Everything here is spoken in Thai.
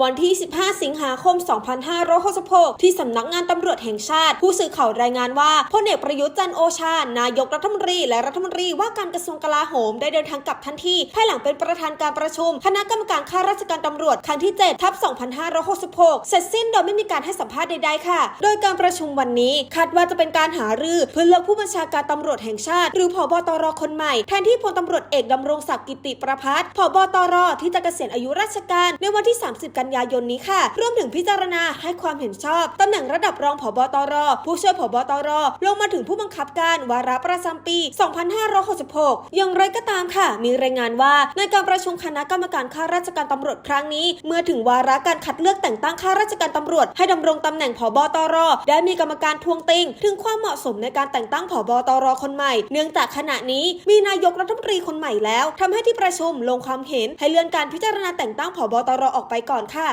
วันที่ 15 สิงหาคม 2566 ที่สำนักงานตำรวจแห่งชาติ ผู้สื่อข่าวรายงานว่าพลเอกประยุทธ์จันโอชา นายกรัฐมนตรี และรัฐมนตรีว่าการกระทรวงกลาโหมได้เดินทางกลับทันทีภายหลังเป็นประธานการประชุม คณะกรรมการข้าราชการตำรวจ ครั้งที่ 7 ทับ 2566 เสร็จสิ้นโดยไม่มีการให้สัมภาษณ์ใดๆค่ะ โดยการประชุมวันนี้คาดว่าจะเป็นการหารือเพื่อเลือกผู้บัญชาการตำรวจแห่งชาติ หรือผบตรคนใหม่แทนที่พลตำรวจเอกดำรงศักดิ์กิติประพัฒน์ผบตรที่จะเกษียณอายุราชการในวันที่ 30กันันยายนนี้ค่ะรวมถึงพิจารณาให้ความเห็นชอบตำแหน่งระดับรองผบตร ผู้ช่วยผบตร ลงมาถึงผู้บังคับการวาระประจำปี 2566 อย่างไรก็ตามค่ะ มีรายงานว่าในการประชุมคณะกรรมการข้าราชการตำรวจครั้งนี้ เมื่อถึงวาระการคัดเลือกแต่งตั้งข้าราชการตำรวจ ให้ดำรงตำแหน่งผบตร ได้มีกรรมการทวงติง ถึงความเหมาะสมในการแต่งตั้งผบตร คนใหม่ เนื่องจากขณะนี้มีนายกรัฐมนตรีคนใหม่แล้วทำให้ที่ประชุมลงความเห็นให้เลื่อนการพิจารณาแต่งตั้งผบตรออกไปก่อนค่ะ